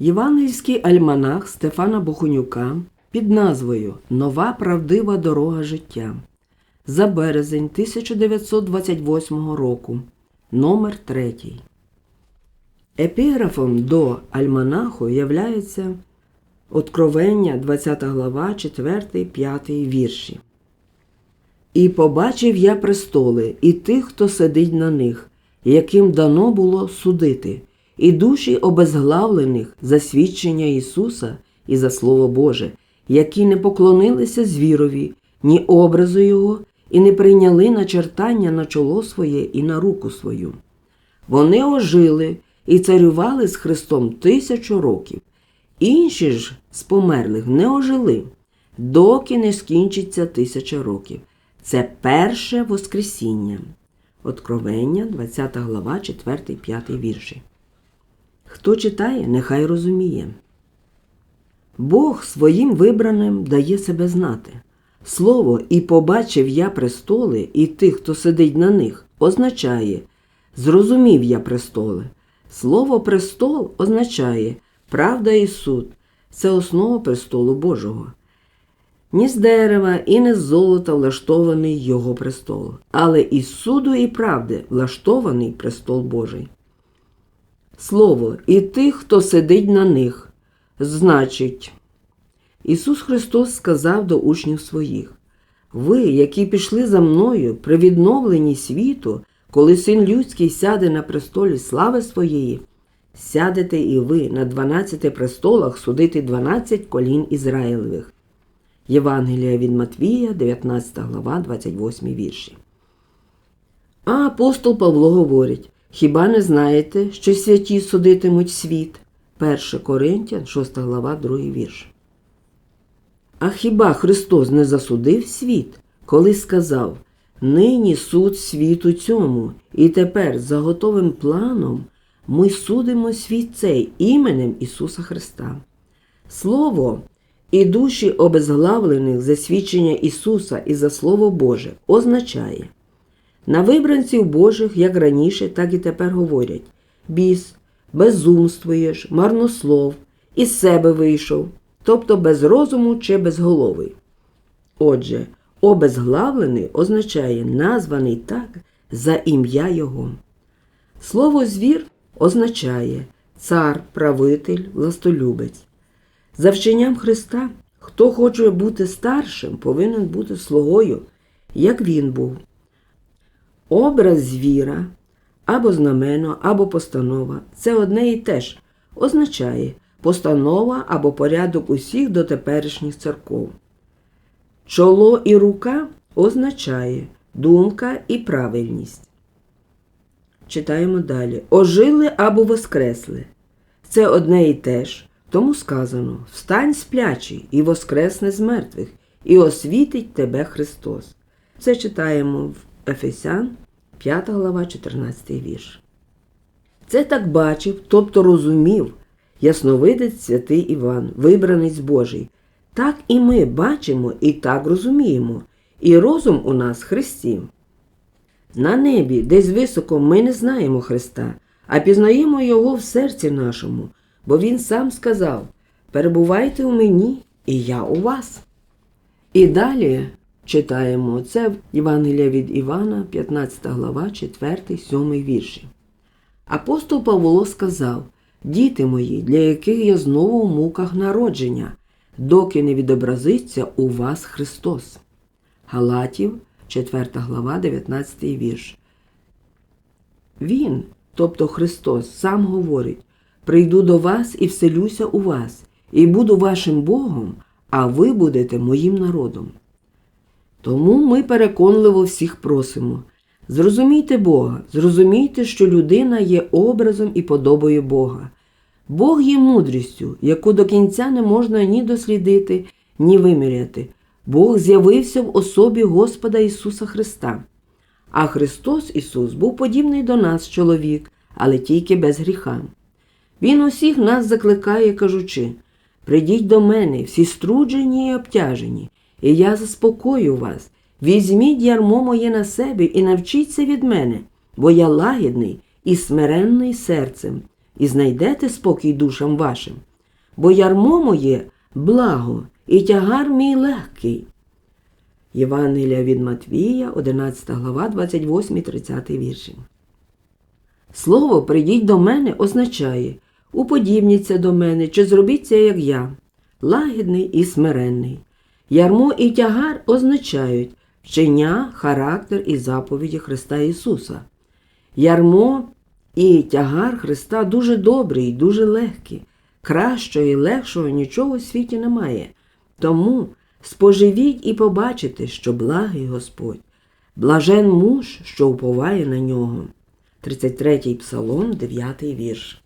Євангельський альманах Стефана Бохунюка під назвою Нова правдива дорога життя за березень 1928 року, номер 3. Епіграфом до альманаху являється Откровення, 20 глава, 4, 5 вірші. І побачив я престоли, і тих, хто сидить на них, яким дано було судити, і душі обезглавлених за свідчення Ісуса і за Слово Боже, які не поклонилися звірові, ні образу Його, і не прийняли начертання на чоло своє і на руку свою. Вони ожили і царювали з Христом тисячу років. Інші ж з померлих не ожили, доки не скінчиться тисяча років. Це перше Воскресіння. Откровення, 20 глава, 4, 5 вірші. Хто читає, нехай розуміє. Бог своїм вибраним дає себе знати. Слово і побачив я престоли і тих, хто сидить на них, означає зрозумів я престоли. Слово престол означає правда і суд. Це основа престолу Божого. Ні з дерева і не з золота влаштований його престол, але із суду і правди влаштований престол Божий. Слово і тих, хто сидить на них, значить, Ісус Христос сказав до учнів своїх: Ви, які пішли за мною при відновленні світу, коли син людський сяде на престолі слави своєї, сядете і ви на дванадцяти престолах судити дванадцять колін Ізраїлевих. Євангелія від Матвія, 19 глава, 28 вірші. А апостол Павло говорить: Хіба не знаєте, що святі судитимуть світ? 1 Коринтян, 6 глава, 2 вірш. А хіба Христос не засудив світ, коли сказав Нині суд світу цьому, і тепер за готовим планом ми судимо світ цей іменем Ісуса Христа. Слово і душі обезглавлених за свідчення Ісуса і за Слово Боже означає на вибранців Божих, як раніше, так і тепер говорять біс, безумствуєш, марнослов, із себе вийшов, тобто без розуму чи безголовий. Отже, обезглавлений означає названий так за ім'я Його. Слово звір означає цар, правитель, властолюбець. За вченням Христа, хто хоче бути старшим, повинен бути слугою, як він був. Образ звіра або знамено, або постанова це одне і те ж означає постанова або порядок усіх дотеперішніх церков. Чоло і рука означає думка і правильність. Читаємо далі. Ожили або воскресли. Це одне і те ж. Тому сказано: Встань сплячий і воскресне з мертвих, і освітить тебе Христос. Це читаємо в Ефесян, 5 глава, 14 вірш. Це так бачив, тобто розумів, ясновидець святий Іван, вибранець Божий. Так і ми бачимо і так розуміємо, і розум у нас Христів. На небі, десь високо, ми не знаємо Христа, а пізнаємо Його в серці нашому, бо Він сам сказав: Перебувайте у мені, і я у вас. І далі читаємо це в Євангелія від Івана, 15 глава, 4, 7 вірші. Апостол Павло сказав: Діти мої, для яких я знову в муках народження, доки не відобразиться у вас Христос. Галатів, 4 глава, 19 вірш. Він, тобто Христос, сам говорить: Прийду до вас і вселюся у вас, і буду вашим Богом, а ви будете моїм народом. Тому ми переконливо всіх просимо. Зрозумійте Бога, зрозумійте, що людина є образом і подобою Бога. Бог є мудрістю, яку до кінця не можна ні дослідити, ні виміряти. Бог з'явився в особі Господа Ісуса Христа. А Христос Ісус був подібний до нас, чоловік, але тільки без гріха. Він усіх нас закликає, кажучи: Придіть до мене, всі струджені і обтяжені, і я заспокою вас. Візьміть ярмо моє на себе і навчіться від мене, бо я лагідний і смиренний серцем, і знайдете спокій душам вашим, бо ярмо моє благо і тягар мій легкий. Євангелія від Матвія, 11 глава, 28-30 вірші. Слово прийдіть до мене означає уподібніться до мене чи зробіться, як я, лагідний і смиренний. Ярмо і тягар означають вчення, характер і заповіді Христа Ісуса. Ярмо і тягар Христа дуже добрий, дуже легкий. Кращого і легшого нічого у світі немає. Тому споживіть і побачите, що благий Господь, блажен муж, що уповає на нього. 33-й псалом, 9 вірш.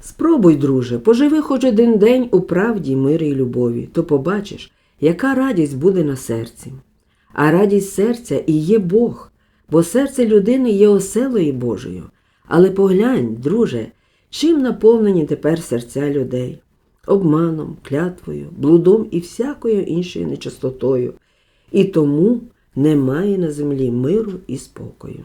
Спробуй, друже, поживи хоч один день у правді, мирі й любові, то побачиш, яка радість буде на серці. А радість серця і є Бог, бо серце людини є оселою Божою. Але поглянь, друже, чим наповнені тепер серця людей обманом, клятвою, блудом і всякою іншою нечистотою, і тому немає на землі миру і спокою.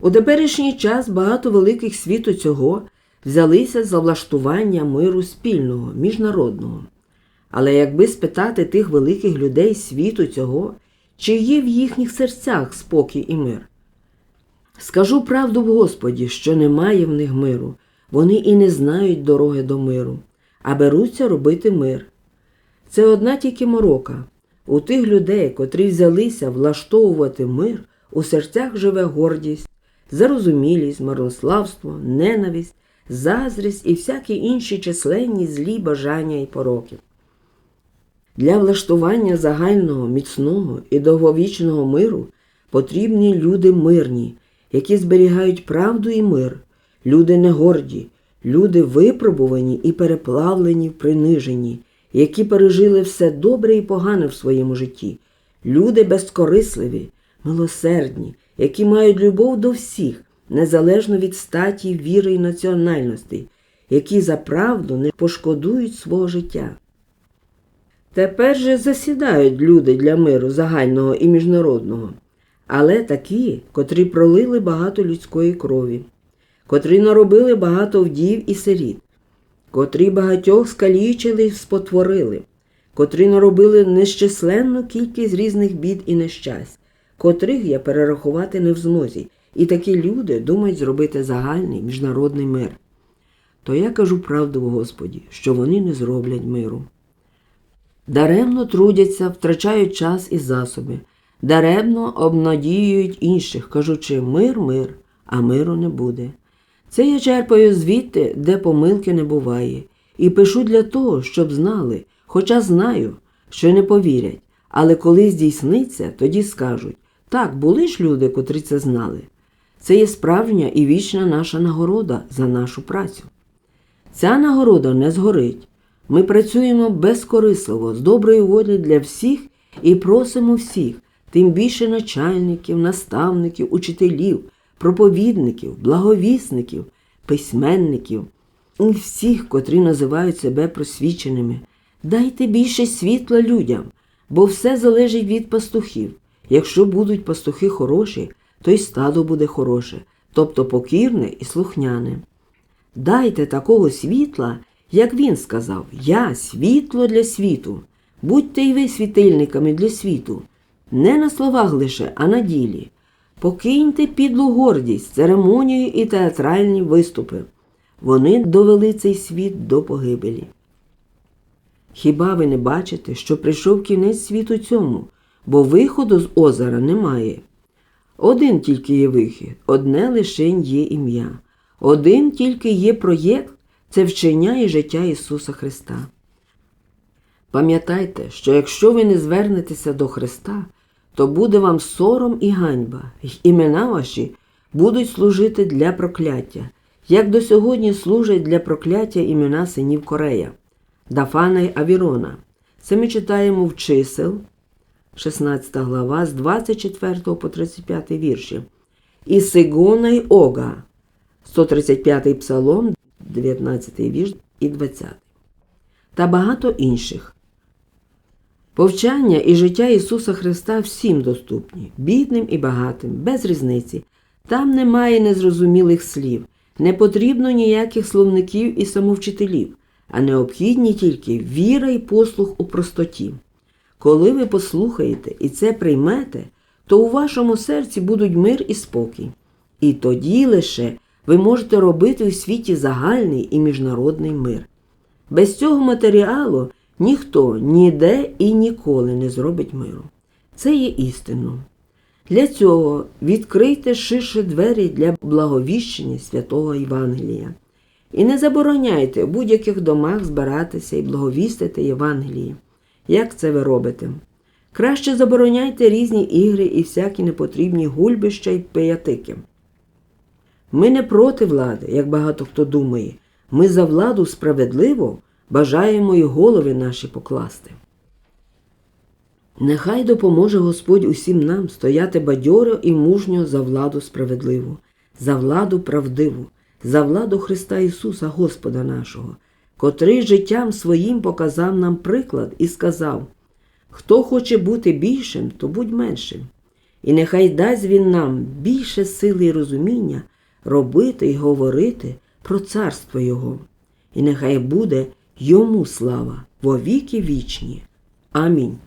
У теперішній час багато великих світу цього взялися за влаштування миру спільного, міжнародного. Але якби спитати тих великих людей світу цього, чи є в їхніх серцях спокій і мир? Скажу правду в Господі, що немає в них миру, вони і не знають дороги до миру, а беруться робити мир. Це одна тільки морока. У тих людей, котрі взялися влаштовувати мир, у серцях живе гордість, зарозумілість, марнославство, ненависть, заздрість і всякі інші численні злі бажання і пороки. Для влаштування загального, міцного і довговічного миру потрібні люди мирні, які зберігають правду і мир, люди не горді, люди випробувані і переплавлені в приниженні, які пережили все добре і погане в своєму житті, люди безкорисливі, милосердні, які мають любов до всіх, незалежно від статі, віри і національності, які за правду не пошкодують свого життя. Тепер же засідають люди для миру загального і міжнародного, але такі, котрі пролили багато людської крові, котрі наробили багато вдів і сиріт, котрі багатьох скалічили й спотворили, котрі наробили нещисленну кількість різних бід і нещасть, котрих я перерахувати не в змозі, і такі люди думають зробити загальний міжнародний мир. То я кажу правду в Господі, що вони не зроблять миру. Даремно трудяться, втрачають час і засоби, даремно обнадіюють інших, кажучи мир, мир, а миру не буде. Це я черпаю звідти, де помилки не буває, і пишу для того, щоб знали, хоча знаю, що не повірять, але коли здійсниться, тоді скажуть так, були ж люди, котрі це знали. Це є справжня і вічна наша нагорода за нашу працю. Ця нагорода не згорить. Ми працюємо безкорисливо, з доброї волі для всіх і просимо всіх, тим більше начальників, наставників, учителів, проповідників, благовісників, письменників всіх, котрі називають себе просвіченими. Дайте більше світла людям, бо все залежить від пастухів. Якщо будуть пастухи хороші, то й стадо буде хороше, тобто покірне і слухняне. Дайте такого світла, як він сказав, я світло для світу. Будьте й ви світильниками для світу, не на словах лише, а на ділі. Покиньте підлу гордість, церемонію і театральні виступи. Вони довели цей світ до погибелі. Хіба ви не бачите, що прийшов кінець світу цьому, бо виходу з озера немає? Один тільки є вихід, одне лише є ім'я. Один тільки є проєкт це вчення і життя Ісуса Христа. Пам'ятайте, що якщо ви не звернетеся до Христа, то буде вам сором і ганьба, й імена ваші будуть служити для прокляття, як до сьогодні служать для прокляття імена синів Корея, Дафана й Авірона. Це ми читаємо в чисел, 16 глава, з 24 по 35 вірші, і Сигона й Ога, 135 псалом, 19 вірш і 20. Та багато інших. Повчання і життя Ісуса Христа всім доступні, бідним і багатим, без різниці. Там немає незрозумілих слів, Не потрібно ніяких словників і самовчителів, а необхідні тільки віра і послух у простоті. Коли ви послухаєте і це приймете, то у вашому серці будуть мир і спокій. І тоді лише ви можете робити у світі загальний і міжнародний мир. Без цього матеріалу ніхто ніде і ніколи не зробить миру. Це є істинно. Для цього відкрийте ширше двері для благовіщення святого Євангелія. І не забороняйте в будь-яких домах збиратися і благовістити Євангеліє. Як це ви робите? Краще забороняйте різні ігри і всякі непотрібні гульбища й пиятики. Ми не проти влади, як багато хто думає. Ми за владу справедливо бажаємо й голови наші покласти. Нехай допоможе Господь усім нам стояти бадьоро і мужньо за владу справедливу, за владу правдиву, за владу Христа Ісуса, Господа нашого, котрий життям своїм показав нам приклад і сказав: Хто хоче бути більшим, то будь меншим. І нехай дасть Він нам більше сили і розуміння робити і говорити про царство Його. І нехай буде йому слава во віки вічні. Амінь.